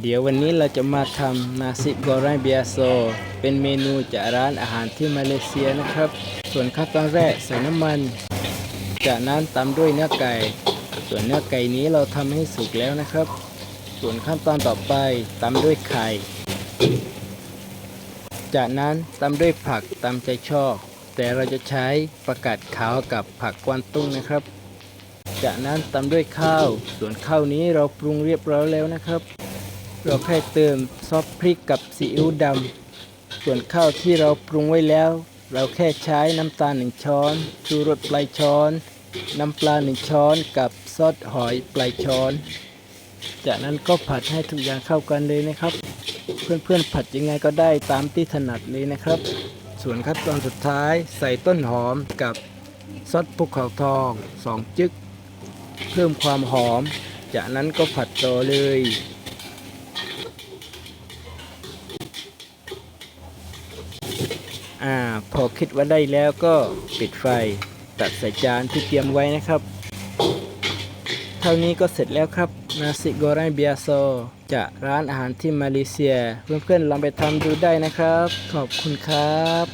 เดี๋ยววันนี้เราจะมาทำนาซิกอร a เบียโซ เป็นเมนูจากร้านอาหารที่มาเลเซียนะครับ ส่วนขั้นตอนแรกใส่น้ำมัน จากนั้นตามด้วยเนื้อไก่ ส่วนเนื้อไก่นี้เราทำให้สุกแล้วนะครับ ส่วนขั้นตอนต่อไปตามด้วยไข่ จากนั้นตามด้วยผักตามใจชอบ แต่เราจะใช้ประกาศขาวกับผักกวางตุ้งนะครับจากนั้นตามด้วยข้าว ส่วนข้าวนี้เราปรุงเรียบร้อยแล้วนะครับ เราแค่เติมซอสพริกกับซีอิ๊วดำ ส่วนข้าวที่เราปรุงไว้แล้ว เราแค่ใช้น้ำตาลหนึ่งช้อน ชูรสปลายช้อน น้ำปลาหนึ่งช้อนกับซอสหอยปลายช้อน จากนั้นก็ผัดให้ทุกอย่างเข้ากันเลยนะครับ เพื่อนๆผัดยังไงก็ได้ตามที่ถนัดเลยนะครับ ส่วนขั้นตอนสุดท้ายใส่ต้นหอมกับซอสภูเขาทองสองจึก เพิ่มความหอม จากนั้นก็ผัดต่อเลย อ่า พอคิดว่าได้แล้วก็ปิดไฟ ตัดใส่จานที่เตรียมไว้นะครับ เท่านี้ก็เสร็จแล้วครับ นาซิโกไรเบียโซจากร้านอาหารที่มาเลเซีย เพื่อนๆลองไปทำดูได้นะครับ ขอบคุณครับ